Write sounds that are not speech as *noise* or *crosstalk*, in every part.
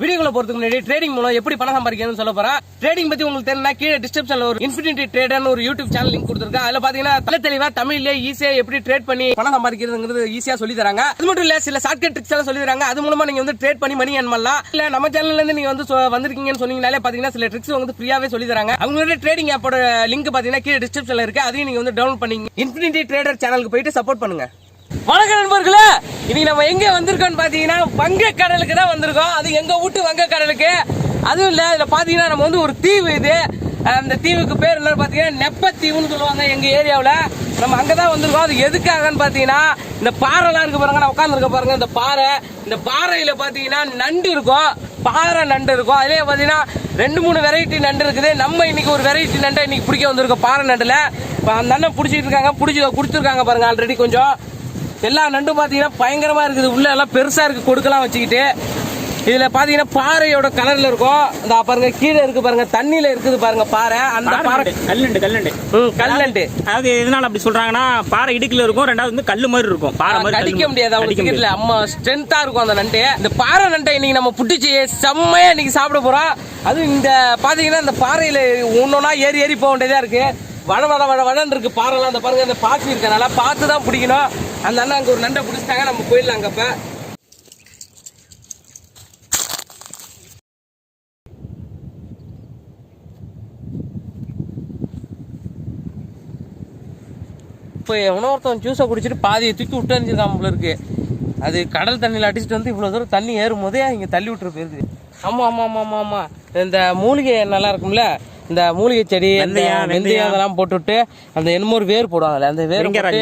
வீடியோக்குள்ள போறதுக்கு முன்னாடி ட்ரேடிங் மூலம் எப்படி பணம் சம்பாதிக்கணும்னு சொல்ல போறேன் ட்ரேடிங் பத்தி உங்களுக்கு தெரியும்னா கீழே டிஸ்கிரிப்ஷன்ல ஒரு இன்ஃபினிட்டி ட்ரேடர்னு ஒரு யூடியூப் சேனல் லிங்க் கொடுத்துருக்கேன் அதுல பாத்தீங்கன்னா தலை தெளிவா தமிழ்ல ஈஸியா எப்படி ட்ரேட் பண்ணி பணம் சம்பாதிக்கிறதுங்கிறது ஈஸியா சொல்லி தராங்க. அது மட்டும் இல்ல சில ஷார்ட்கட் ட்ரிக்ஸ் எல்லாம் சொல்லி தராங்க. அது மூலமா நீங்க வந்து ட்ரேட் பண்ணி மணி ஏன் பண்ணலாம். இல்ல நம்ம சேனல்ல இருந்து நீங்க வந்து வந்திருக்கீங்கன்னு சொன்னீங்கனாலே பாத்தீங்கன்னா சில ட்ரிக்ஸ் வந்து ஃப்ரீயாவே சொல்லி தராங்க. அவங்களோட ட்ரேடிங் ஆப்போட லிங்க் பாத்தீங்கன்னா கீழே டிஸ்கிரிப்ஷன்ல இருக்கு. அதையும் நீங்க வந்து டவுன்லோட் பண்ணி இன்ஃபினிட்டி ட்ரேடர் சேனலுக்கு போயிட்டு சப்போர்ட் பண்ணுங்க. வணக்கம் நண்பர்களே. இன்னைக்கு நம்ம எங்க வந்திருக்கோம்னு பாத்தீங்கன்னா வங்க கடலுக்கு தான் வந்திருக்கோம். அது எங்க வீட்டு வங்க கடலுக்கு அதுவும் இல்ல இதுல பாத்தீங்கன்னா நம்ம வந்து ஒரு தீவு இது. அந்த தீவுக்கு பேர் என்னன்னு பாத்தீங்கன்னா நெப்பத்தீவுன்னு சொல்லுவாங்க எங்க ஏரியாவுல. நம்ம அங்கதான் வந்திருக்கோம். அது எதுக்காகன்னு பாத்தீங்கன்னா இந்த பாறைலாம் இருக்கு பாருங்க நான் உட்காந்துருக்க பாருங்க இந்த பாறை. இந்த பாறையில பாத்தீங்கன்னா நண்டு இருக்கும். பாறை நண்டு இருக்கும். அதுலேயே பாத்தீங்கன்னா ரெண்டு மூணு வெரைட்டி நண்டு இருக்குது. நம்ம இன்னைக்கு ஒரு வெரைட்டி நண்டை இன்னைக்கு பிடிக்க வந்திருக்கோம் பாறை நண்டுல. இப்ப அந்த அண்ணன் பிடிச்சிட்டு இருக்காங்க பிடிச்சி கொடுத்துருக்காங்க பாருங்க ஆல்ரெடி கொஞ்சம். எல்லா நண்டும் பாத்தீங்கன்னா பயங்கரமா இருக்குது. உள்ள எல்லாம் பெருசா இருக்கு. கொடுக்கலாம் வச்சுக்கிட்டு. இதுல பாத்தீங்கன்னா பாறையோட கலர்ல இருக்கும். இந்த பாருங்க கீழே இருக்கு பாருங்க தண்ணியில இருக்குது பாருங்க பாறை. அந்த பாறை கல்லுண்டு கல்லுண்டு ம், கல்லண்டு. அதாவது எதனால அப்படி சொல்றாங்கன்னா பாறை இடுக்குல இருக்கும் ரெண்டாவது வந்து கல்லு மாதிரி இருக்கும். பாறை மாதிரி மாதிரி. முடியாது. அவங்களுக்கு. இல்ல அம்மா ஸ்ட்ரென்த்தா இருக்கும் அந்த நண்டு. இந்த பாறை நண்டை இன்னைக்கு நம்ம புட்டிச்சு செம்மையா இன்னைக்கு சாப்பிட போறோம். அதுவும் இந்த பாத்தீங்கன்னா இந்த பாறையில ஒன்னொன்னா ஏறி ஏறி போக வேண்டியதா இருக்கு. வட வட வட வடன்னு இருக்கு. பாறைலாம் அந்த பாருங்க அந்த பாசி இருக்கனால பார்த்து தான் பிடிக்கணும். அந்த அண்ணன் அங்கே ஒரு நண்டை பிடிச்சிட்டாங்க. நம்ம போயிடலாம் அங்கப்ப இப்போ எவனோ ஒருத்தன் ஜூஸை குடிச்சிட்டு பாதியை தூக்கி விட்டு அணிஞ்சிருக்கான் போல இருக்கு. அது கடல் தண்ணியில் அடிச்சுட்டு வந்து இவ்வளோ தூரம் தண்ணி ஏறும் போதே இங்கே தள்ளி விட்டுரு போயிருது ஆமாம் ஆமாம் ஆமாம் ஆமாம் ஆமாம் இந்த மூலிகை நல்லா இருக்கும்ல இந்த மூலிகை செடி இந்த வெந்தயம். அதெல்லாம் போட்டுவிட்டு அந்த என்னமோ ஒரு வேர் போடுவாங்கல்ல அந்த வேர் போட்டு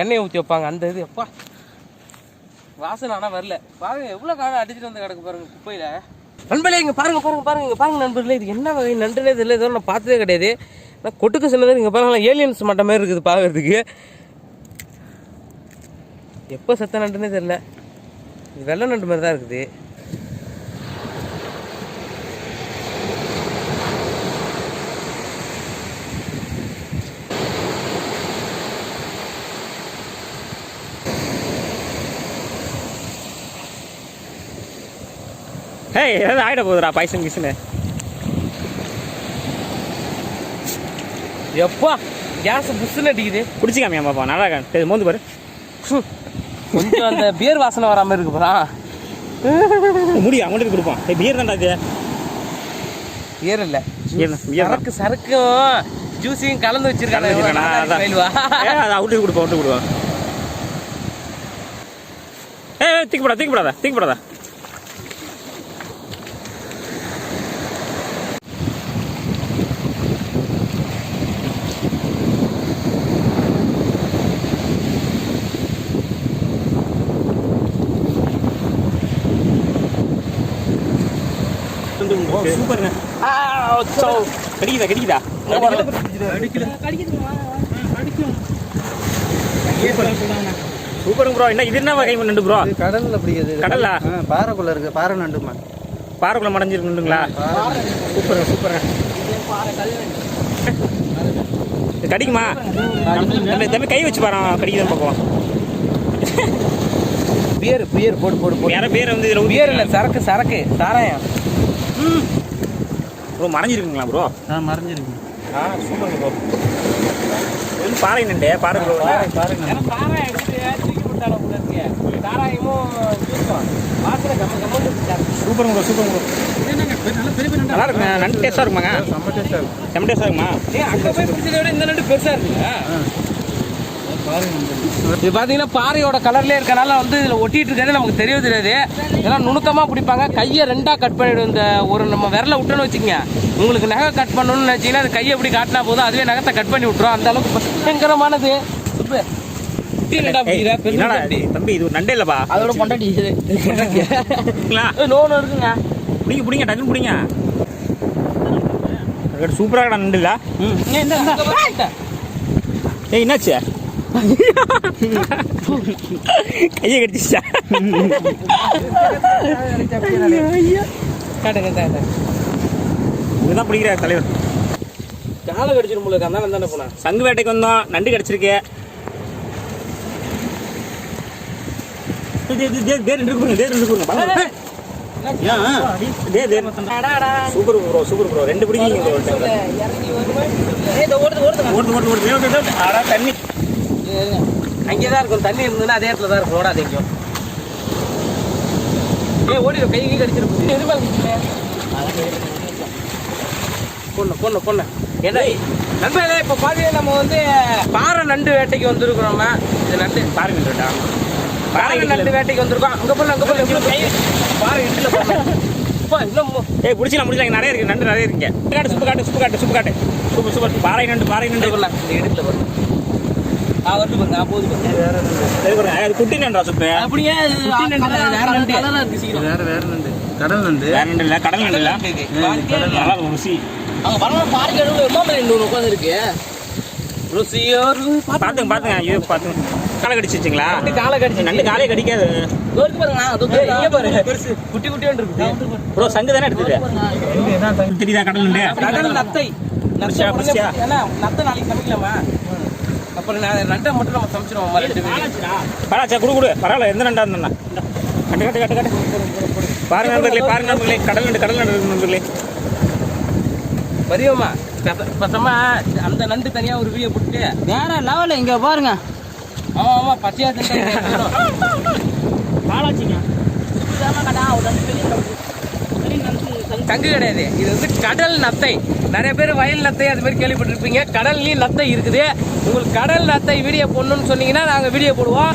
எண்ணெய் ஊற்றி வைப்பாங்க. அந்த இது எப்பா. வாசனை ஆனால் வரல. பாருங்க எவ்வளோ காலம் அடிச்சிட்டு வந்து கிடக்கு பாருங்க குப்பையில். நண்பர்களே இங்கே பாருங்க பாருங்க பாருங்க இங்கே பாருங்க நண்பர்களே இது என்ன வகை நண்டுனே தெரியல இதோ நான் பார்த்ததே கிடையாது. நான் கொட்டுக்கு சின்னது இங்கே பாருங்க ஏலியன்ஸ் மட்ட மாதிரி இருக்குது பார்க்கறதுக்கு. எப்போ செத்த நண்டுனே தெரியல. இது வெள்ளை நண்டு மாதிரி தான் இருக்குது. ஏய் ஏதாவது ஆயிட போகுதுடா பாய்சன் கிசனு எப்பா கேஸ் புஷ்ஷுன்னு அடிக்குது குடிச்சிக்காமியா பாப்பா நல்லா இருக்கா மோந்து பாரு. கொஞ்சம் அந்த பியர் வாசனை வராமல் இருக்கு போறா முடியா அவங்களுக்கு கொடுப்போம் பியர் தான்டா இது பியர் இல்லை. சரக்கு சரக்கும் ஜூஸையும் கலந்து வச்சிருக்காங்க கலந்து வச்சிருக்கானா? அதான். பயிலுவா. ஏய், அது அவுட்டு கொடுப்போம் அவுட்டு கொடுப்போம் ஏய் ஏய், தூக்கி போடா சூப்பருங்க கடிக்குதா கடிக்குதா? சூப்பருங்க ப்ரோ என்ன இது என்ன வகை நண்டு ப்ரோ கடல்ல பிடிக்குது. இது கடலா? ஆ, பாறைக்குள்ள இருக்கு. பாறை நண்டுமா பாறைக்குள்ள மடஞ்சிருக்குங்களா சூப்பருங்க சூப்பருங்க. கடிக்குமா? தம்பி கை வச்சு பாரு கடிக்குதுன்னு பார்ப்போம். பியர் பியர் போடு போடு போடு. யார பேர் வந்து இதில் பியர் இல்லை சரக்கு சரக்கு சாராயம். ப்ரோ மறைஞ்சிருக்குங்களா ப்ரோ ஆ மறைஞ்சிருக்கு. ஆ சூப்பருங்க ப்ரோ இது பாறை நண்டு பாறை ப்ரோ பாறை எடுத்துட்டு தூக்கி போட்டாலும் போல இருக்கு. சாராயமும் ஜூஸும் வாசனை கம்ம இருக்கு. சூப்பருங்க ப்ரோ சூப்பருங்க ப்ரோ நல்லா இருக்குங்க. நண்டு. டேஸ்ட்டாக இருக்குமாங்க? செம்ம டேஸ்டா இருக்கும் செம்ம டேஸ்ட்டாக இருக்குமா? அங்க போய் பிடிச்சதை விட இந்த நண்டு பெருசா இருக்குங்க பாறை இது பாத்தீங்கன்னா பாறையோட கலர்ல இருக்கனால வந்து இதுல ஒட்டிட்டு இருக்கிறது நமக்கு தெரியவே தெரியாது. இதெல்லாம் நுணுக்கமா பிடிப்பாங்க. கையை ரெண்டா கட் பண்ணிடும் இந்த ஒரு நம்ம விரல விட்டோன்னு வச்சுக்கோங்க. உங்களுக்கு நகை கட் பண்ணணும்னு நினைச்சீங்கன்னா அது கையை எப்படி காட்டினா போதும். அதுவே நகத்தை கட் பண்ணி விட்டுரும். அந்த அளவுக்கு பயங்கரமானது. தம்பி. இது? நண்டே இல்லைப்பா. அதோட பொண்டாட்டி நோன்னு இருக்குங்க. பிடிங்க பிடிங்க டக்குன்னு பிடிங்க. சூப்பராக நண்டு இல்ல. ஏய் என்னாச்சு? கையை கடிச்சிச்சா காட்டுங்க காட்டுங்க. இதுதான் பிடிக்கிறார் தலைவர். காலை கடிச்சிடும் போல இருக்கு. அதான் தானே போனேன் சங்கு வேட்டைக்கு வந்தோம். நண்டு கிடச்சிருக்கு. சூப்பர் ப்ரோ சூப்பர் ப்ரோ ரெண்டு பிடிக்கும் ப்ரோ ஓடுது ஓடுது. ஓடுது ஓடுது ஓடுது. ஆடா தண்ணி அங்கேதான் இருக்கும். தண்ணி இருந்ததுன்னா அதே இடத்துல தான் இருக்கும். ஓடாது எங்கேயும் ஏ ஓடிடும் கை கை கடிச்சிருக்கும் எது பொண்ணு பொண்ணு பொண்ணு என்ன நண்பர்களே இப்போ பாத்தீங்கன்னா நம்ம வந்து பாறை நண்டு வேட்டைக்கு வந்திருக்கிறோம் இது நண்டு பாருங்க டா பாறை நண்டு வேட்டைக்கு வந்திருக்கோம். அங்க போல அங்க போல எவ்வளவு கை பாறை இட்டுல இப்போ இன்னும் ஏய் பிடிச்சலாம் பிடிச்சலாம். நிறைய இருக்கு. நண்டு நிறைய இருக்குங்க காட்டு சுப்பு காட்டு சுப்பு காட்டு சுப்பு காட்டு. Super super. பாறை நண்டு பாறை நண்டு. பாருங்க, இந்த இடுப்புல பாருங்க ஆ வருது பாருங்க. அது குட்டி நண்டா சுப்பு அப்படியே கலரா இருக்கு சீக்கிரம். வேற வேற நண்டு. கடல் நண்டு. வேற நண்டு இல்லை கடல் நண்டு இல்லை. நல்லா இருக்கும் ருசி. அங்க பரவாயில்ல எம்மாமலை இன்னொரு உட்காந்து இருக்கு ருசியோரு. பார்த்துங்க பார்த்துங்க ஐயோ பார்த்துங்க காலை கடிச்சிச்சிங்களா காலை கடிச்சு நண்டு காலையே கடிக்காது. நான் குட்டி குட்டி ப்ரோ சங்கு தானே எடுத்தது? தெரியுதா கடல் நண்டு? கடல் நத்தை. நத்தை நாளைக்கு சமைக்கலாமா அப்புறம் நான் நட்டை மட்டும் நம்ம சமைச்சிருவோம் ரெண்டு பேரும். பரவாச்சா குடு குடு. பரவாயில்ல எந்த நண்டா இருந்தா கட்டு கட்டு கட்டு கட்டு. பாருங்க நண்பர்களே பாருங்க நண்பர்களே. கடல் நண்டு கடல் நண்டு நண்பர்களே. வரியோமா பசமா அந்த நண்டு தனியா ஒரு வீடியோ போட்டு வேற லெவல் இங்க பாருங்க. ஆமா ஆமா பச்சையா *laughs* பாலாச்சிங்க. தங்கு கிடையாது. இது வந்து கடல் நத்தை. நிறைய பேர் வயல் நத்தை அது மாதிரி கேள்விப்பட்டிருப்பீங்க. கடல்லையும் நத்தை இருக்குது. உங்களுக்கு கடல் நத்தை வீடியோ போடணும்னு சொன்னீங்கன்னா நாங்கள் வீடியோ போடுவோம்.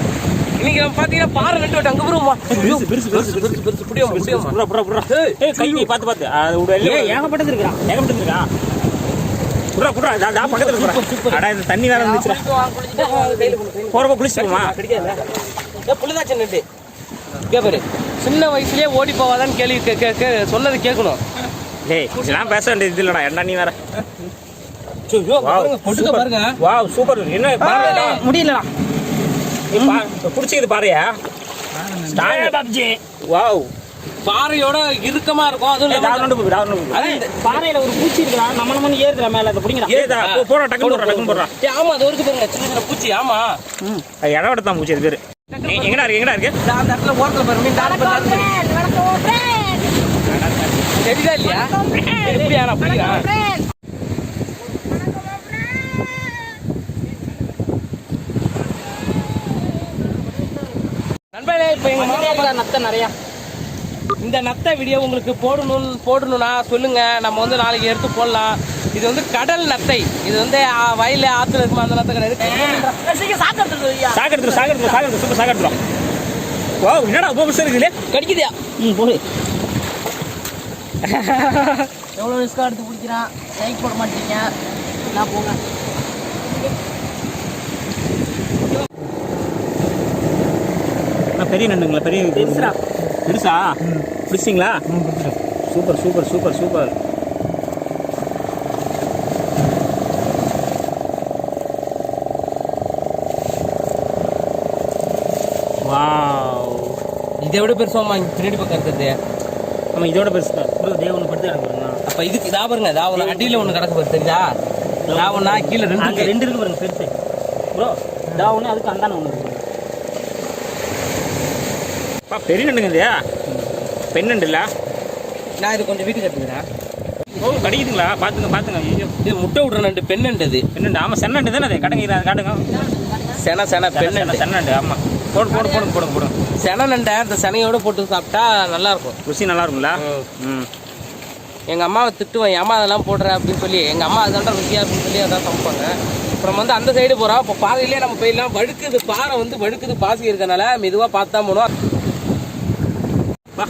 இன்னைக்கு நம்ம பார்த்தீங்கன்னா பாறை நட்டு விட்டு அங்கே போடுவோமா பெருசு பெருசு பெருசு பெருசு பெருசு புடியோமா புறா புறா புறா ஏய் கை அது விட இல்லை ஏகப்பட்டது இருக்கிறான். ஏகப்பட்டது இருக்கா புறா புறா டா டா பக்கத்துல புறா அடா இந்த தண்ணி வேற வந்துச்சுடா. போறப்ப போமா. புள்ளிதாச்சு நட்டு. கேப்பாரு சின்ன வயசுலயே ஓடி போவாதான்னு கேள்வி கே- கே- கே- சொன்னது கேட்கணும். டேய் இதெல்லாம் பேச வேண்டியது இல்லடா. என்ன நீ வேற? Wow super. என்ன பாருடா முடியலடா. பிடிச்சிக்குது பாருயா வாவ். பாறையோட இறுக்கமா இருக்கும் அதுவும் நண்டு அது இந்த- பாறையில ஒரு பூச்சி இருக்குடா நம்ம நம்ம ஏறுதுடா மேல அதை பிடிங்கடா. ஏதா போடா டக்குனு போடுறா டக்குனு போடுறா ஆமா அது வரைக்கும் பாருங்க சின்ன சின்ன பூச்சி ஆமா. அது இடம் எடுத்தான் பூச்சி அது பேரு. எங்கடா இருக்கு எங்கடா இருக்கு? அந்த இடத்துல ஓரத்துல பாருங்க மீன் டாட் தெரியுதா இல்லையா எப்படி ஆனா புரியுதா நண்பர்களே இப்போ எங்க மாமா நத்தை நிறையா இந்த நத்தை வீடியோ உங்களுக்கு போடணும் போடணும்னா சொல்லுங்க. நம்ம வந்து நாளைக்கு எடுத்து போடலாம். இது வந்து கடல் நத்தை. இது வந்து வயல்ல ஆத்துல இருக்குமா அந்த நத்தை கிடையாது. சாக எடுத்துரும் சாக எடுத்துரும் சாக எடுத்துரும் சூப்பர் சாக எடுத்துரும் வாவ் என்னடா ரொம்ப பெருசா இருக்குல்ல கடிக்குதியா? ம் போடு. எவ்வளோ ரிஸ்க்காக எடுத்து பிடிக்கிறான் லைக் போட மாட்டீங்க. நான் போங்க. நான் பெரிய நண்டுங்களா பெரிய பெருசா? பிடிச்சிங்களா super super super super. Wow. இதை விட பெருசாமா இங்க பின்னாடி பக்கம் இருக்கிறது. நம்ம இதோட பெருசு தான். ஒன்று படுத்து எனக்கு அப்ப இதுக்கு இதா பாருங்க இதா ஒரு அடியில ஒண்ணு கிடக்கு பாரு தெரியுதா? இதா ஒண்ணா கீழே ரெண்டு அங்க இருக்கு. ரெண்டு இருக்கு பாருங்க பெருசு. ப்ரோ இதா ஒன்று அதுக்கு அந்தான ஒன்று இருக்கு. பா பெரிய நண்டுங்க இது. பெண் நண்டு இல்ல நான் இது கொஞ்சம் வீட்டுக்கு எடுத்துக்கிறேன். ஓ கடிக்குதுங்களா? பாத்துங்க பாத்துங்க. ஐயோ. இது முட்டை விடுற நண்டு பெண் நண்டு இது பெண் நண்டு. ஆமா சென்னண்டு தானே அது? காட்டுங்க இதை காட்டுங்க. சென சென பெண் நண்டு. சென்னண்டு ஆமா. போடு போடு போடு போடு போடு. சென நண்டை அந்த செனையோட போட்டு சாப்பிட்டா நல்லா இருக்கும் ருசி நல்லா இருக்கும்ல ம். எங்க அம்மாவை திட்டுவேன் ஏமா அதெல்லாம் போடுற அப்படின்னு சொல்லி எங்க அம்மா அதான்டா ருசியா அப்படின்னு சொல்லி அதான் சமைப்பாங்க. அப்புறம் வந்து அந்த சைடு போறோம் இப்போ பாதையிலே நம்ம போயிடலாம். வழுக்குது பாறை வந்து வழுக்குது பாசி இருக்கனால மெதுவா பார்த்தா போனோம் வா.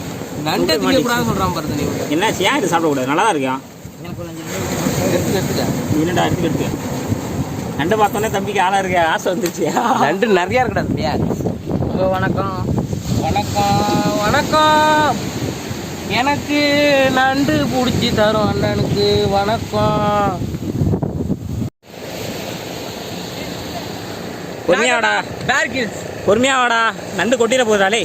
நண்டை திங்க கூடாதுன்னு சொல்றான் பாருங்க நீ என்ன ஏன் இது சாப்பிடக்கூடாது நல்லா தான் இருக்கா. எடுத்து எடுத்துக்க. எடுத்து எடுத்து நண்டு பார்த்தோன்னே தம்பிக்கு ஆளா இருக்க ஆசை வந்துருச்சு நண்டு நிறைய இருக்குடா தம்பியா. ப்ரோ வணக்கம். வணக்கம் வணக்கம். எனக்கு நண்டு பிடிச்சி தரும் அண்ணனுக்கு. வணக்கம். பொறுமையா வாடா பேர்கில்ஸ் பொறுமையா வாடா நண்டு கொட்டிட போகுதாலே.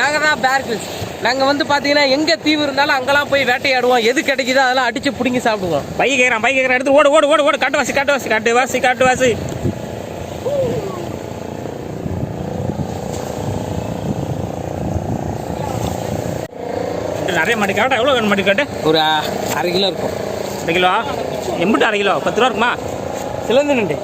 நாங்க தான் பேர்கில்ஸ் நாங்க வந்து பாத்தீங்கன்னா எங்க தீவு இருந்தாலும் அங்கெல்லாம் போய் வேட்டையாடுவோம். எது கிடைக்குதோ அதெல்லாம் அடிச்சு பிடிங்கி சாப்பிடுவோம். பைக் கேட்குறான் பைக் கேட்குறான் எடுத்து ஓடு ஓடு ஓடு ஓடு. காட்டு வாசி காட்டு வாசி காட்டு வாசி காட்டு வாசி. நிறைய மாடு கேட்டா எவ்வளோ வேணும் மாடு கேட்டு? ஒரு அரை கிலோ இருக்கும். அரை கிலோ? எம்பிட்டு அரை கிலோ? பத்து ரூபா இருக்குமா? சிலந்து நண்டு?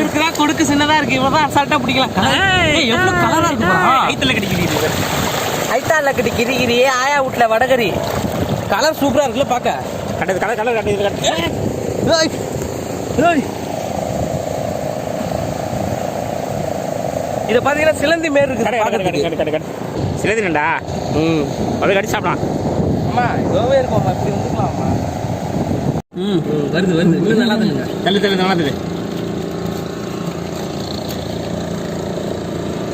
இருக்குதா கொடுக்கு சின்னதா இருக்கு. இவ்வளவுதான் அசால்ட்டா பிடிக்கலாம். எவ்வளவு கலரா இருக்கு. கைத்துல கிடைக்குது ஐத்தால கட்டி கிரி கிரி ஆயா வீட்ல வடகரி. கலர் சூப்பரா இருக்குல்ல பாக்க கட்டது கலர் கலர் கட்டது கட்டு ஏய், ஏய். இத பாத்தீங்கன்னா சிலந்தி மாரி இருக்கு கடை கடை கடை பாக்கிறதுக்கு. கடை கடை கடை. சிலதுண்டா ம். அப்படியே கடிச்சு சாப்பிடலாம். அம்மா இதோவே இருக்கும்மா இப்படி வந்துக்கலாம்மா ம் வருது வருது. இன்னும் நல்லா தள்ளுங்க. தள்ளு தள்ளு நல்லா தள்ளு.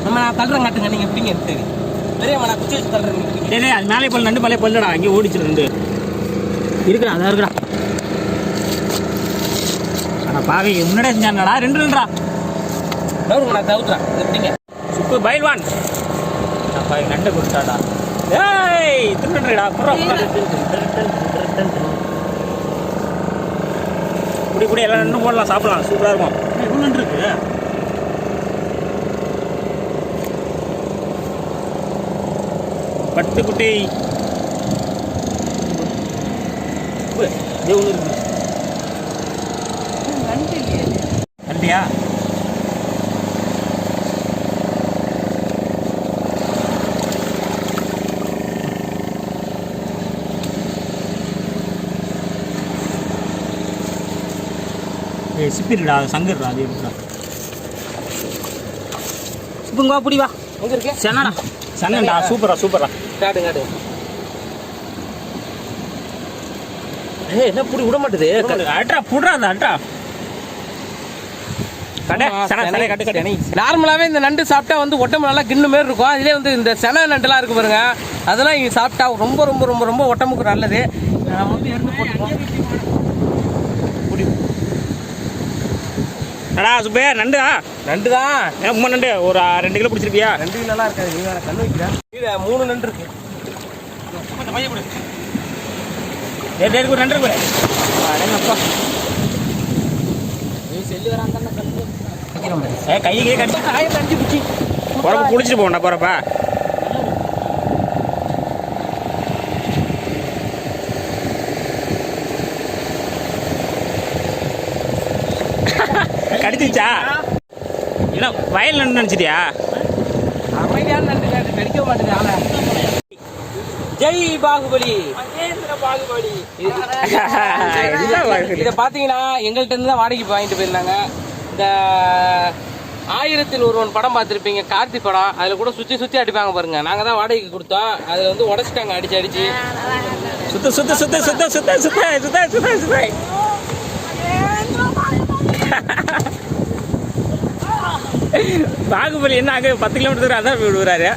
நம்ம நான் தள்ளுறேன் காட்டுங்க. நீங்க எப்படிங்க எடுத்து பெரியம்மா நான் குச்சி வச்சு தள்ளுறேன் டேய், அது மேலே போல் நண்டு மேலே போல்லடா அங்கே ஓடிச்சு நண்டு. இருக்குடா அதான் இருக்குடா. ஆனால் பாவி முன்னாடியே செஞ்சாங்கடா ரெண்டு ரெண்டுடா நவுருங்க நான் தவுத்துறேன் எப்படிங்க சுப்பு பயில்வான் பாவி நண்டை கொடுத்தாடா. ஏய் திருநண்டுடா புறா குடி குடி எல்லாம் நண்டு போடலாம் சாப்பிடலாம். சூப்பராக இருக்கும். இவ்வளோ நண்டு இருக்கு. பட்டு குட்டி. உப்பு, இதே ஒன்று இருக்கு. நண்டியா ஏய் சிப்பிடுடா சங்கர்டா அது எடுத்துடா சுப்புங்க புடி வா. எங்க இருக்கு? சென்னடா. சென்னடா சூப்பரா சூப்பரா காடு காடு ஏய் என்ன புடி விட மாட்டுது? அட்ரா புடுறா அந்த அட்ரா. கட்டு கட்டு நார்மலாவே இந்த நண்டு சாப்பிட்டா வந்து உடம்பு நல்லா கிண்ணு மாதிரி இருக்கும். அதுலேயே வந்து இந்த சென நண்டுலாம் இருக்கு பாருங்க. அதெல்லாம் இங்க சாப்பிட்டா ரொம்ப ரொம்ப ரொம்ப ரொம்ப உடம்புக்கு நல்லது. நம்ம வந்து எடுத்து போட்டுப்போம் அடா சுப்பே நண்டுடா? நண்டுதா ஏன் நண்டு? ஒரு ரெண்டு கிலோ பிடிச்சிருக்கியா ரெண்டு கிலோ நல்லா இருக்காது. நீ வேற கண்ணு வைக்கிறேன் இது மூணு நண்டு இருக்கு. கொஞ்சம் மைய கொடு. ரேட் ரேட் நண்டு இருக்கு அப்பா. நீ செல்லு வராங்க கை கை கடிச்சு. குழம்பு குடிச்சிட்டு போகண்டா போறப்பா. கடிச்சிச்சா என்ன வயல் நண்டு நினச்சிட்டியா? கடிக்க மாட்டேங்குது ஆளை. ஜெய் பாகுபலி. *laughs* இதை பார்த்தீங்கன்னா எங்கள்கிட்ட இருந்து தான் வாடகைக்கு வாங்கிட்டு போயிருந்தாங்க. இந்த ஆயிரத்தில் ஒருவன் படம் பார்த்துருப்பீங்க கார்த்தி படம். அதில் கூட சுற்றி சுற்றி அடிப்பாங்க பாருங்க. நாங்கள் தான் வாடகைக்கு கொடுத்தோம். அதில் வந்து உடச்சிட்டாங்க அடிச்சு அடிச்சு. சுத்த சுத்த சுத்த சுத்த சுத்த சுத்த சுத்த சுத்த சுத்த. *laughs* பாகுபலி என்ன அங்கே பத்து கிலோமீட்டர் தூரம் அதான் விடுவாரு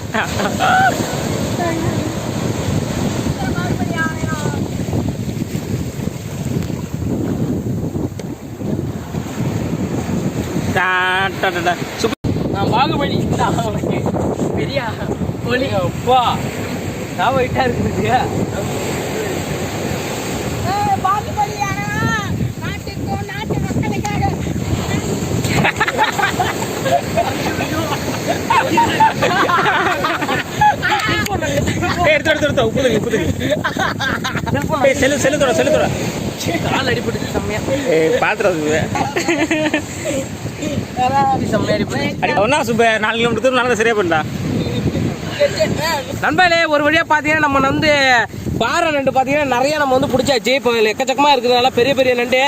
நான் பாகுபலி. பெரியா ஒளி அப்பா. நான் போயிட்டா இருக்குது. உப்பு தண்ணி. ஏய், செல்லு செல்லு தொட செல்லு தொட. கால் அடிபட்டுச்சு செம்மையா. பாத்துறது அடிபட்டு ஒன்னா சுப்ப நாலு கிலோமீட்டர் தூரம் நடந்தா சரியா பண்ணா நண்பர்களே ஒரு வழியா பாத்தீங்கன்னா நம்ம வந்து பாறை நண்டு பாத்தீங்கன்னா நிறைய நம்ம வந்து பிடிச்சாச்சு. இப்போ இதுல எக்கச்சக்கமா இருக்கிறதுனால பெரிய பெரிய நண்டு.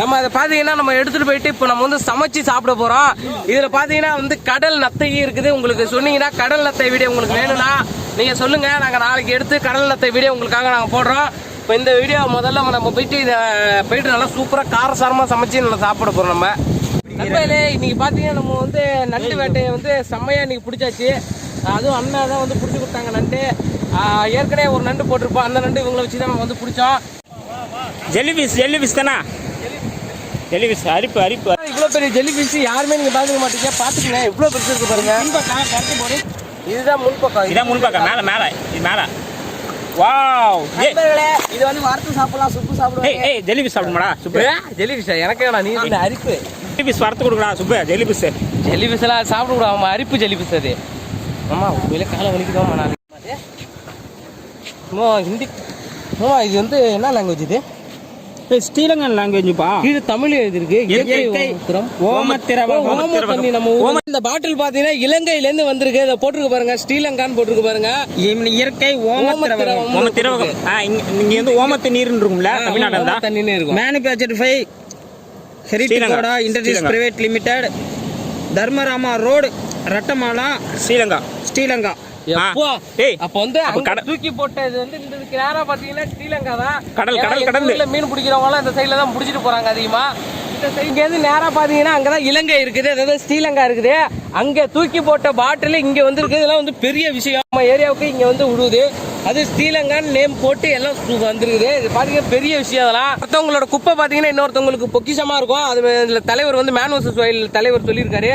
நம்ம அதை பாத்தீங்கன்னா நம்ம எடுத்துட்டு போயிட்டு இப்போ நம்ம வந்து சமைச்சு சாப்பிட போறோம். இதுல பாத்தீங்கன்னா வந்து கடல் நத்தை இருக்குது. உங்களுக்கு சொன்னீங்கன்னா கடல் நத்தை வீடியோ உங்களுக்கு வேணும்னா நீங்க சொல்லுங்க நாங்க நாளைக்கு எடுத்து கடல் நத்தை வீடியோ உங்களுக்காக நாங்க போடுறோம். இப்போ இந்த வீடியோ முதல்ல நம்ம போயிட்டு இதை போயிட்டு நல்லா சூப்பரா காரசாரமா சமைச்சு நல்லா சாப்பிட போறோம் நம்ம. நண்பர்களே இன்னைக்கு பாத்தீங்கன்னா நம்ம வந்து நண்டு வேட்டையை வந்து செம்மையா இன்னைக்கு பிடிச்சாச்சு. அதுவும் அண்ணா தான் வந்து பிடிச்சி கொடுத்தாங்க நண்டு. ஏற்கனவே ஒரு நண்டு போட்டிருப்போம். அந்த நண்டு இவங்களை வச்சு தான் நம்ம வந்து பிடிச்சோம். ஜெல்லி ஃபிஷ் ஜெல்லி ஃபிஷ் தானா? ஜெல்லி அரிப்பு அரிப்பு. இவ்வளோ பெரிய ஜெல்லி யாருமே நீங்க பார்த்துக்க மாட்டீங்க. பார்த்துக்கங்க எவ்வளோ பெருசு இருக்கு பாருங்க. இதுதான் முன்பக்கம் இதான் முன்பக்கம் மேலே மேலே. இது மேலே. வாவ். இது வந்து வறுத்து சாப்பிடலாம் சுப்பு ஏய் சாப்பிடுவாங்க. ஏய் ஜெல்லி பீஸ் சாப்பிடுமாடா சுப்பு. ஜெல்லி ஃபிஷ் எனக்கு வேணாம் நீ? இந்த அரிப்பு. ஜெல்லி பீஸ் வறுத்து கொடுக்குறா Subbu. Jelly piece jelly fish எல்லாம் சாப்பிட கூடாது. அரிப்பு ஜெல்லி ஃபிஷ் அது. ஆமா உண்மையிலே காலை வலிக்குதான் நான். ஹிந்தி ஆமா இது வந்து என்ன லாங்குவேஜ் இது? ஸ்ரீலங்கன் லாங்குவேஜ்ப்பா கீழே தமிழ் எழுதிருக்கு இயற்கை. ஓமத்திரவம். ஓ, ஓம தண்ணி நம்ம ஊர்ல. இந்த பாட்டில் பாத்தீங்கன்னா இலங்கையில இருந்து வந்திருக்கு. இதை போட்டிருக்கு பாருங்க. ஸ்ரீலங்கான்னு போட்டிருக்கு பாருங்க. இயற்கை ஓமத்திரவம் ஓமத்திரவம். ஓம திரவகம் ஆ இங்க வந்து ஓமத்து நீர்னு இருக்கும்ல தமிழ்நாடு ஓம தான். இருக்கும். Manufactured by ஹெரிட்டிகோடா. Industries. Private limited Dharmarama road Ratmalana Sri Lanka. Sri Lanka. எப்போ? ஏய், அப்ப வந்து அங்க கடல். தூக்கி போட்ட இது வந்து இந்த இதுக்கு நேரா பாத்தீங்கன்னா ஸ்ரீலங்கா தான். கடல், கடல், கடல். மீன் பிடிக்கிறவங்க இந்த சைடுல தான் பிடிச்சிட்டு போறாங்க அதிகமா. இந்த சைடு இங்க இருந்து நேரா பாத்தீங்கன்னா அங்கதான் இலங்கை இருக்குது அதாவது ஸ்ரீலங்கா இருக்குது. அங்க தூக்கி போட்ட பாட்டில் இங்க வந்திருக்கு. இதெல்லாம் வந்து பெரிய விஷயம். நம்ம ஏரியாவுக்கு இங்க வந்து விடுது அது ஸ்ரீலங்கான்னு நேம் போட்டு எல்லாம் வந்திருக்குது. இது பாத்தீங்கன்னா பெரிய விஷயம் அதெல்லாம். ஒருத்தவங்களோட குப்பை பாத்தீங்கன்னா இன்னொருத்தவங்களுக்கு பொக்கிஷமா இருக்கும். அது இதுல தலைவர் வந்து மேன்வர்சஸ் வயல் தலைவர் சொல்லியிருக்காரு.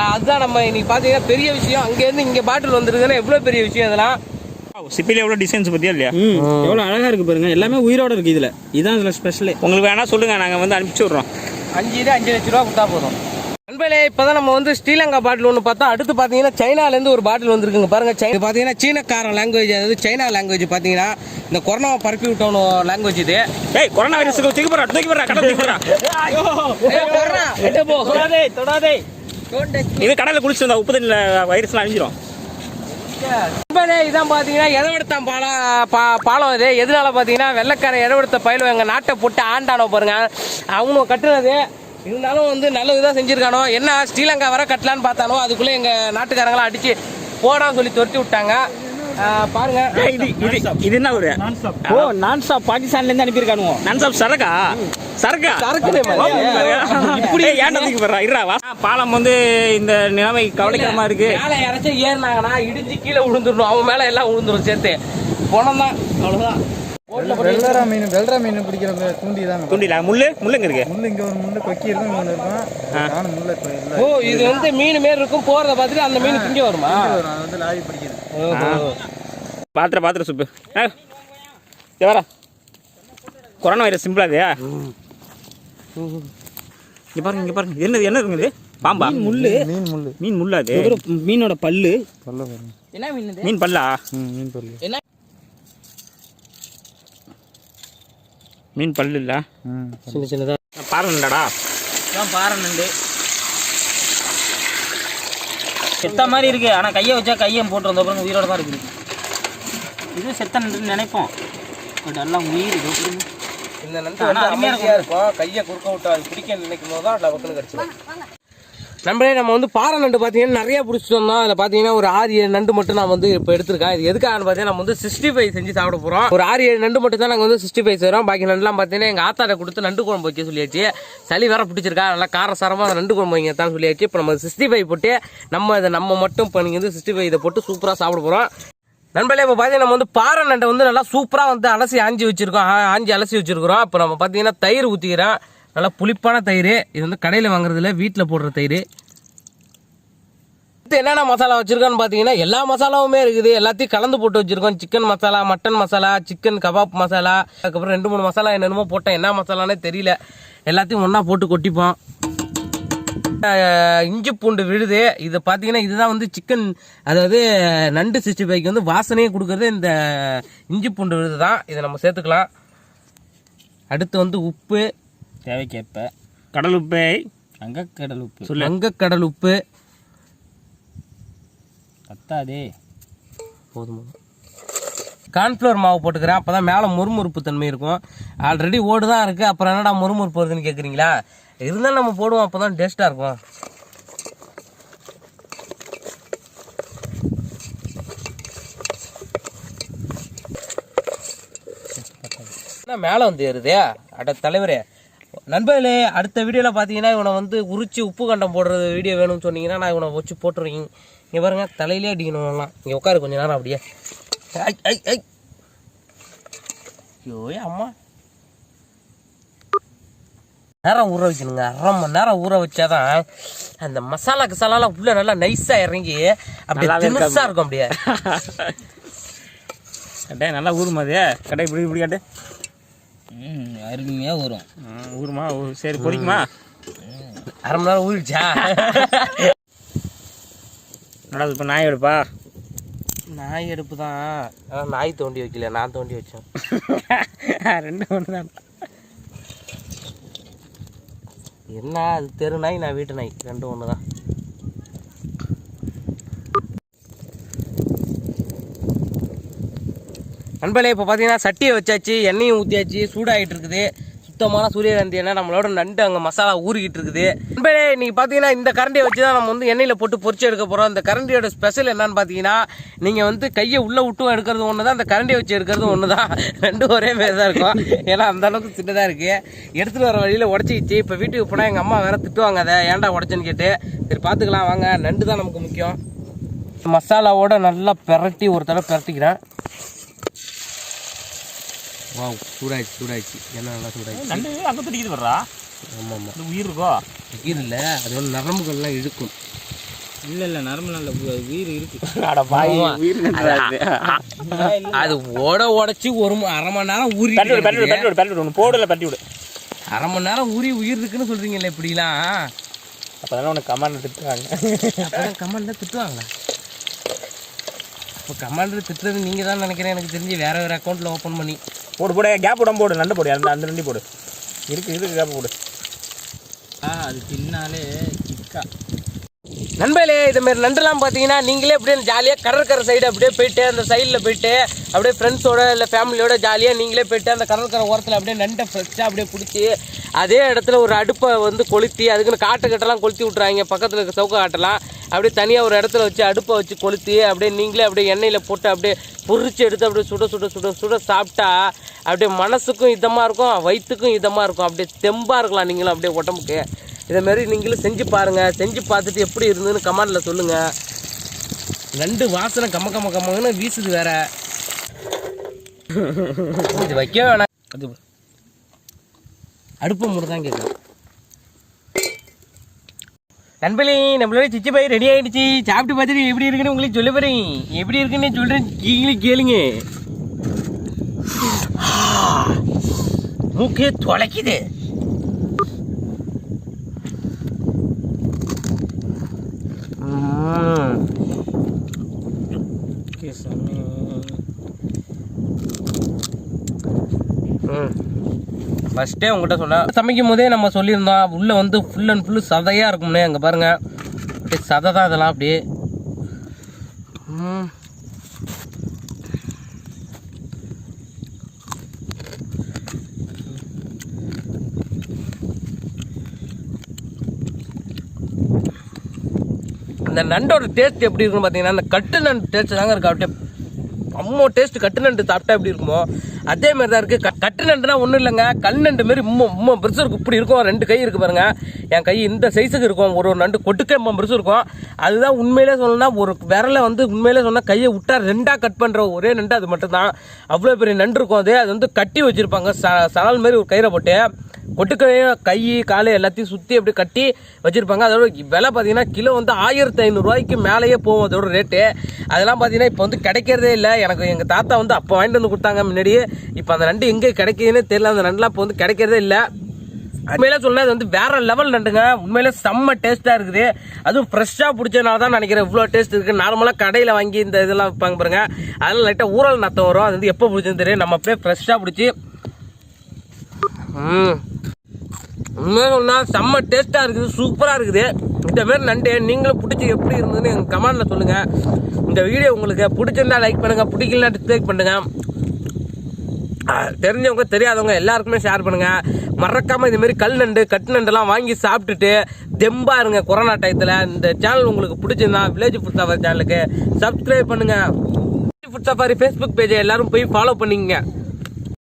அதுதான் நம்ம இன்னைக்கு பாத்தீங்கன்னா பெரிய விஷயம். அங்க இருந்து இங்க பாட்டில் வந்திருக்குதுன்னா எவ்வளவு பெரிய விஷயம் இதெல்லாம்? சிப்பில எவ்வளவு டிசைன்ஸ் பத்தியா இல்லையா? ம் எவ்வளோ அழகா இருக்கு பாருங்க. எல்லாமே உயிரோட இருக்கு இதுல. இதுதான் இதுல ஸ்பெஷலே உங்களுக்கு வேணா சொல்லுங்க நாங்க வந்து அனுப்பிச்சு விடுறோம். அஞ்சு இது அஞ்சு லட்ச ரூபா கொடுத்தா போதும். நண்பர்களே இப்பதான் நம்ம வந்து ஸ்ரீலங்கா பாட்டில் ஒன்று பார்த்தா அடுத்து பார்த்தீங்கன்னா சைனால இருந்து ஒரு பாட்டில் வந்திருக்குங்க. பாருங்க சைனா பார்த்தீங்கன்னா சீனக்காரன் லாங்குவேஜ் அதாவது சைனா லாங்குவேஜ் பார்த்தீங்கன்னா இந்த கொரோனாவை பரப்பி விட்டவனு லாங்குவேஜ் இது. ஏய் கொரோனா வைரஸ் தூக்கி போறா தூக்கி போறா கடல் தூக்கி போறா ஏய், கொரோனா. தொடாதே தொடாதே. இது கடல்ல குளிச்சு வந்தா உப்பு தண்ணில வைரஸ்லாம் அழிஞ்சிரும். இதான் பார்த்தீங்கன்னா எதவெடுத்தான் பாலம் பா- பாலம் இது எதனால பார்த்தீங்கன்னா வெள்ளக்காரன் எதவெடுத்த பயிலும் எங்கள் நாட்டை போட்டு ஆண்டானோ பாருங்க. அவனும் கட்டுனது இருந்தாலும் வந்து நல்ல இதாக செஞ்சிருக்கானோ என்ன ஸ்ரீலங்கா வர கட்டலான்னு பார்த்தானோ அதுக்குள்ளே எங்கள் நாட்டுக்காரங்களாம் அடிச்சு போடான்னு சொல்லி துரத்தி விட்டாங்க. பாருங்க. இது இது இது என்ன ஒரு? ஓ நான் ஸ்டாப் பாகிஸ்தான்ல இருந்து அனுப்பியிருக்கானுவோ. நான்சாப் சரக்கா சரக்கா. இப்படி ஏன்டா தூக்கி போறா இருடா வா. பாலம் வந்து இந்த நிலைமை கவலைக்கிடமா இருக்கு. மேலே யாராச்சும் ஏறினாங்கன்னா இடிஞ்சு கீழே விழுந்துடணும் அவன் மேலே எல்லாம் விழுந்துரும் சேர்த்து. போனோம் தான். அவ்வளோதான் வெள்ளரா மீன் வெள்ளரா மீன் பிடிக்கிற தூண்டி தாங்க தூண்டில முள்ளு? முள்ளுங்க இருக்கு? முள்ளு இங்க ஒரு முள்ளு கொக்கி இருக்கும் ஒன்று இருக்கும். நானும் முள்ள ஓ இது வந்து மீன் மாரி இருக்கும் போறத பார்த்துட்டு அந்த மீன் திங்க வருமா? அது வந்து லாரி பிடிக்கிறேன் ஓஹோ. பாத்திர பாத்திர சுப்பு. வரா கொரோனா வைரஸ் சிம்பிளா இது இங்க பாருங்க இங்க பாருங்க. என்னது என்ன இருக்குது பாம்பா? முள்ளு. மீன் முள்ளு. மீன் முள்ளா அது மீனோட பல்லு. சொல்ல பாருங்க. என்ன மீன் இது? மீன் பல்லா? ம் மீன் பல்லு. மீன் பல்லு இல்ல? ம் சின்ன சின்னதா. பாருங்கடா தான் பாறை நண்டு. செத்த மாதிரி இருக்கு. ஆனா கையை வச்சா கையை போட்டு வந்த அப்புறம் உயிரோட தான் இருக்குது. இது செத்த நண்டுன்னு நினைப்போம். பட் எல்லாம் உயிர். இந்த நண்டு வந்து அருமையா அமைதியா இருக்கும். கையை குறுக்க விட்டு அது பிடிக்க நினைக்கும் போது தான் டபக்குன்னு கடிச்சிடும் நண்பரே நம்ம வந்து பாறை நண்டு பார்த்தீங்கன்னா நிறைய பிடிச்சிட்டு வந்தோம். அதில் பார்த்தீங்கன்னா ஒரு ஆறு ஏழு நண்டு மட்டும் நான் வந்து இப்போ எடுத்திருக்கேன். இது எதுக்காகன்னு பார்த்தீங்கன்னா நம்ம வந்து சிக்ஸ்டி ஃபைவ் செஞ்சு சாப்பிட போகிறோம் ஒரு ஆறு ஏழு நண்டு மட்டும் தான் நாங்கள் வந்து சிக்ஸ்டி ஃபைவ் செய்கிறோம் பாக்கி நண்டுலாம் பார்த்தீங்கன்னா எங்கள் ஆத்தாரை கொடுத்து நண்டு குழம்பு வைக்க சொல்லியாச்சு. சளி வேற பிடிச்சிருக்கா நல்லா காரசாரமாக நண்டு குழம்பு வைங்க தான் சொல்லியாச்சு. இப்போ நம்ம சிக்ஸ்டி ஃபைவ் போட்டு நம்ம இதை நம்ம மட்டும் இப்போ நீங்கள் வந்து சிக்ஸ்டி ஃபைவ் இதை போட்டு சூப்பராக சாப்பிட போகிறோம் நண்பர்களே இப்போ பார்த்தீங்கன்னா நம்ம வந்து பாறை நண்டை வந்து நல்லா சூப்பராக வந்து அலசி ஆஞ்சி வச்சுருக்கோம். ஆ- ஆஞ்சி அலசி வச்சுருக்குறோம். இப்போ நம்ம பார்த்தீங்கன்னா தயிர் ஊற்றிக்கிறோம் நல்லா புளிப்பான தயிர். இது வந்து கடையில் வாங்குறதில்ல வீட்டில் போடுற தயிர். அடுத்து என்னென்ன மசாலா வச்சுருக்கோன்னு பார்த்தீங்கன்னா எல்லா மசாலாவுமே இருக்குது. எல்லாத்தையும் கலந்து போட்டு வச்சுருக்கோம். Chicken masala mutton masala chicken kebab masala அதுக்கப்புறம் ரெண்டு மூணு மசாலா என்னென்னமோ போட்டேன். என்ன மசாலானே தெரியல. எல்லாத்தையும் ஒன்றா போட்டு கொட்டிப்போம். இஞ்சி பூண்டு விழுது இது பார்த்தீங்கன்னா இதுதான் வந்து சிக்கன் அதாவது நண்டு சிக்ஸ்டி ஃபைவ்க்கு வந்து வாசனையே கொடுக்கறது இந்த இஞ்சி பூண்டு விழுது தான் இதை நம்ம சேர்த்துக்கலாம். அடுத்து வந்து உப்பு தேவைக்கேற்ப. கடல் உப்பை அங்கக்கடல் உப்பு. சொல்லு. வங்கக்கடல் உப்பு. பத்தாதே. போதுமா கார்ன்ஃப்ளவர் மாவு போட்டுக்கிறேன். அப்போ தான் மேலே முறுமுறுப்பு தன்மை இருக்கும். ஆல்ரெடி ஓடு தான் இருக்குது அப்புறம் என்னடா முறுமுறுப்பு வருதுன்னு கேட்குறீங்களா இருந்தாலும் நம்ம போடுவோம் அப்போ தான் டேஸ்ட்டாக இருக்கும். என்ன மேலே வந்து ஏறுதே? அட தலைவரே. நண்பர்களே அடுத்த வீடியோவில் பார்த்தீங்கன்னா இவனை வந்து உரிச்சு உப்பு கண்டம் போடுறது வீடியோ வேணும்னு சொன்னீங்கன்னா நான் இவனை வச்சு போட்டுருவீங்க. இங்கே பாருங்க தலையிலே அடிக்கணும்லாம் இங்கே உட்காரு கொஞ்சம் நேரம் அப்படியே. ஐ ஐ ஐ. ஐயோ அம்மா. நேரம் ஊற வைக்கணுங்க அரை மணி நேரம் ஊற வச்சாதான் அந்த மசாலா கசாலாலாம் உள்ள நல்லா நைஸா இறங்கி அப்படியே தினுசா இருக்கும் அப்படியே. கட்டை நல்லா ஊறுமா அது? கட்டை இப்படி இப்படி கட்டு. ம் அருமையாக ஊறுமா. ஊ- சரி பொரிக்குமா அரை மணி நேரம் ஊறிடுச்சா? நடக்குது இப்போ நாய் எடுப்பா? நாய் எடுப்பு தான் நாய் தோண்டி வைக்கல நான் தோண்டி வச்சேன். *laughs* ரெண்டு ஒன்று தான் என்ன அது தெரு நாய் நான் வீட்டு நாய். ரெண்டும் ஒன்று தான் நண்பர்களே இப்போ பார்த்தீங்கன்னா சட்டியை வச்சாச்சு எண்ணெயும் ஊற்றியாச்சு சூடாகிட்டு இருக்குது. சுத்தமான சூரியகாந்தி எண்ணெய் நம்மளோட நண்டு அங்கே மசாலா ஊறிக்கிட்டு இருக்குது. நண்பரே நீங்கள் பார்த்தீங்கன்னா இந்த கரண்டியை வச்சு தான் நம்ம வந்து எண்ணெயில் போட்டு பொறிச்சு எடுக்க போகிறோம் இந்த கரண்டியோட ஸ்பெஷல் என்னன்னு பார்த்தீங்கன்னா நீங்கள் வந்து கையை உள்ளே விட்டும் எடுக்கிறது ஒன்று தான் அந்த கரண்டியை வச்சு எடுக்கிறது ஒன்று தான் ரெண்டும் ஒரே மாரி தான் இருக்கும். ஏன்னா அந்த அளவுக்கு சின்னதாக இருக்குது எடுத்துகிட்டு வர வழியில் உடச்சிக்கிச்சு. இப்போ வீட்டுக்கு போனால் எங்கள் அம்மா வேற திட்டுவாங்க அதை ஏன்டா உடச்சேன்னு கேட்டு. சரி பார்த்துக்கலாம் வாங்க. நண்டு தான் நமக்கு முக்கியம். மசாலாவோட நல்லா பிரட்டி ஒரு தடவை பெரட்டிக்கிறேன். வா சூடாயிடுச்சு சூடாயிடுச்சு. எண்ணெய் நல்லா சூடாயிடுச்சு. நண்டு அங்கே துடிக்குது வர்றா ஆமாம் ஆமாம் இது உயிர் இருக்கோ? உயிர் இல்லை அது வந்து நரம்புகள்லாம் இழுக்கும். இல்லை இல்லை நரம்பு நல்ல உயிர் இருக்கு. அட பாய் உயிர் அது ஓட உடச்சி ஒரு அரை மணி நேரம் ஊறி பரட்டி விடு பரட்டி விடு பரட்டி விடு பரட்டி விடு ஒன்று போடல பரட்டி விடு. அரை மணி நேரம் ஊறி உயிர் இருக்குன்னு சொல்றீங்கல்ல இப்படிலாம்? அப்போ தானே உனக்கு கமாண்ட் திட்டுறாங்க அப்பதான் கமாண்டில் திட்டுவாங்களா இப்போ கமாண்டில் திட்டுறது நீங்கள் தான் நினைக்கிறேன். எனக்கு தெரிஞ்சு வேற வேற அக்கௌண்ட்டில் ஓப்பன் பண்ணி போடு போடு கேப் உடம்பு போடு நண்டு போடு அந்த அந்த நண்டி போடு. இருக்கு இருக்கு கேப் போடு. ஆ அது பின்னாலே கிக்கா. நண்பர்களே இதுமாரி நண்டெல்லாம் பார்த்தீங்கன்னா நீங்களே அப்படியே ஜாலியாக கடற்கரை சைடு அப்படியே போயிட்டு அந்த சைடில் போயிட்டு அப்படியே ஃப்ரெண்ட்ஸோட இல்லை ஃபேமிலியோட ஜாலியாக நீங்களே போயிட்டு அந்த கடற்கரை ஓரத்தில் அப்படியே நண்டை ஃப்ரெஷ்ஷாக அப்படியே பிடிச்சி அதே இடத்துல ஒரு அடுப்பை வந்து கொளுத்தி அதுக்குன்னு காட்டு கட்டெல்லாம் கொளுத்தி விட்றாங்க பக்கத்தில் இருக்க சவுக்க காட்டெல்லாம் அப்படியே தனியாக ஒரு இடத்துல வச்சு அடுப்பை வச்சு கொளுத்தி அப்படியே நீங்களே அப்படியே எண்ணெயில் போட்டு அப்படியே பொரிச்சு எடுத்து அப்படியே சுட சுட சுட சுட சாப்பிட்டா அப்படியே மனசுக்கும் இதமாக இருக்கும் வயிற்றுக்கும் இதமாக இருக்கும். அப்படியே தெம்பாக இருக்கலாம் நீங்களும் அப்படியே உடம்புக்கு. இதை மாதிரி நீங்களும் செஞ்சு பாருங்க. செஞ்சு பார்த்துட்டு எப்படி இருந்ததுன்னு கமெண்ட்ல சொல்லுங்க. ரெண்டு வாசனை கம்ம கம்ம கம்மன்னு வீசுது வேற. இது வைக்க வேணாம். அது அடுப்பு மூட தான் கேட்கும் நண்பர்களே நம்மளோட சிச்சி பை ரெடி ஆயிடுச்சு. சாப்பிட்டு பார்த்துட்டு எப்படி இருக்குன்னு உங்களுக்கு சொல்ல போறேன். எப்படி இருக்குன்னு சொல்றேன் நீங்களும் கேளுங்க. மூக்கே தொலைக்குது ம். ம் ஃபஸ்ட்டே உங்கள்கிட்ட சொன்னா சமைக்கும் போதே நம்ம சொல்லியிருந்தோம் உள்ளே வந்து ஃபுல் அண்ட் ஃபுல்லு சதையாக இருக்கும்னே அங்கே பாருங்க. அப்படியே சதை தான் இதெல்லாம் அப்படியே. இந்த அந்த நண்டோட டேஸ்ட் எப்படி இருக்குன்னு பார்த்தீங்கன்னா அந்த கட்டு நண்டு டேஸ்ட் தாங்க இருக்கு. அப்படியே அம்மோ டேஸ்ட் கட்டு நண்டு சாப்பிட்டா எப்படி இருக்குமோ அதே மாதிரி தான் இருக்குது க- கட்டு நண்டுனா ஒன்றும் இல்லைங்க. கல் நண்டு மாரி உம்மா உம்மா பெருசு இருக்கும் இப்படி இருக்கும். ரெண்டு கை இருக்குது பாருங்க. என் கை இந்த சைஸுக்கு இருக்கும். ஒரு ஒரு நண்டு கொட்டுக்கே உம்மா பெருசு இருக்கும். அதுதான் உண்மையிலே சொல்லணும்னா ஒரு விரலை வந்து உண்மையிலே சொன்னால் கையை விட்டா ரெண்டாக கட் பண்ணுற ஒரே நண்டு அது மட்டும்தான். அவ்வளோ பெரிய நண்டு இருக்கும். அது அது வந்து கட்டி வச்சுருப்பாங்க. ச சணல் மாதிரி ஒரு கயிறை போட்டு. கொட்டுக்கையும் கை காலு எல்லாத்தையும் சுற்றி அப்படி கட்டி வச்சுருப்பாங்க. அதோட விலை பார்த்தீங்கன்னா கிலோ வந்து ஆயிரத்தி ஐநூறுரூவாய்க்கு மேலேயே போகும் அதோட ரேட்டு அதெல்லாம் பார்த்தீங்கன்னா இப்போ வந்து கிடைக்கிறதே இல்லை. எனக்கு எங்கள் தாத்தா வந்து அப்போ வாங்கிட்டு வந்து கொடுத்தாங்க முன்னாடியே. இப்போ அந்த நண்டு எங்கே கிடைக்குதுன்னே தெரியல. அந்த நண்டுலாம் இப்போ வந்து கிடைக்கிறதே இல்லை. உண்மையிலே சொன்னால் இது வந்து வேற லெவல் நண்டுங்க. உண்மையிலே செம்ம டேஸ்ட்டாக இருக்குது. அதுவும் ஃப்ரெஷ்ஷாக பிடிச்சதுனால தான் நினைக்கிறேன் இவ்வளோ டேஸ்ட் இருக்குது நார்மலாக கடையில் வாங்கி இந்த இதெல்லாம் வைப்பாங்க பாருங்க. அதெல்லாம் லைட்டாக ஊறல் நத்தம் வரும். அது வந்து எப்போ பிடிச்சதுன்னு தெரியும் நம்ம அப்படியே ஃப்ரெஷ்ஷாக பிடிச்சி உண்மையாக சொன்னால் செம்ம டேஸ்ட்டாக இருக்குது சூப்பராக இருக்குது. இந்த மாதிரி நண்டு நீங்களும் பிடிச்சி எப்படி இருந்ததுன்னு எங்கள் கமெண்டில் சொல்லுங்கள் இந்த வீடியோ உங்களுக்கு பிடிச்சிருந்தா லைக் பண்ணுங்கள் பிடிக்கலனா டிஸ்லைக் பண்ணுங்கள் தெரிஞ்சவங்க தெரியாதவங்க எல்லாருக்குமே ஷேர் பண்ணுங்கள் மறக்காமல் இதுமாரி கல் நண்டு கட்டு நண்டுலாம் வாங்கி சாப்பிட்டுட்டு தெம்பா இருங்க கொரோனா டயத்தில் இந்த சேனல் உங்களுக்கு பிடிச்சிருந்தா வில்லேஜ் ஃபுட் சஃபாரி சேனலுக்கு subscribe village food safari Facebook பேஜை எல்லாரும் போய் ஃபாலோ பண்ணிக்கங்க.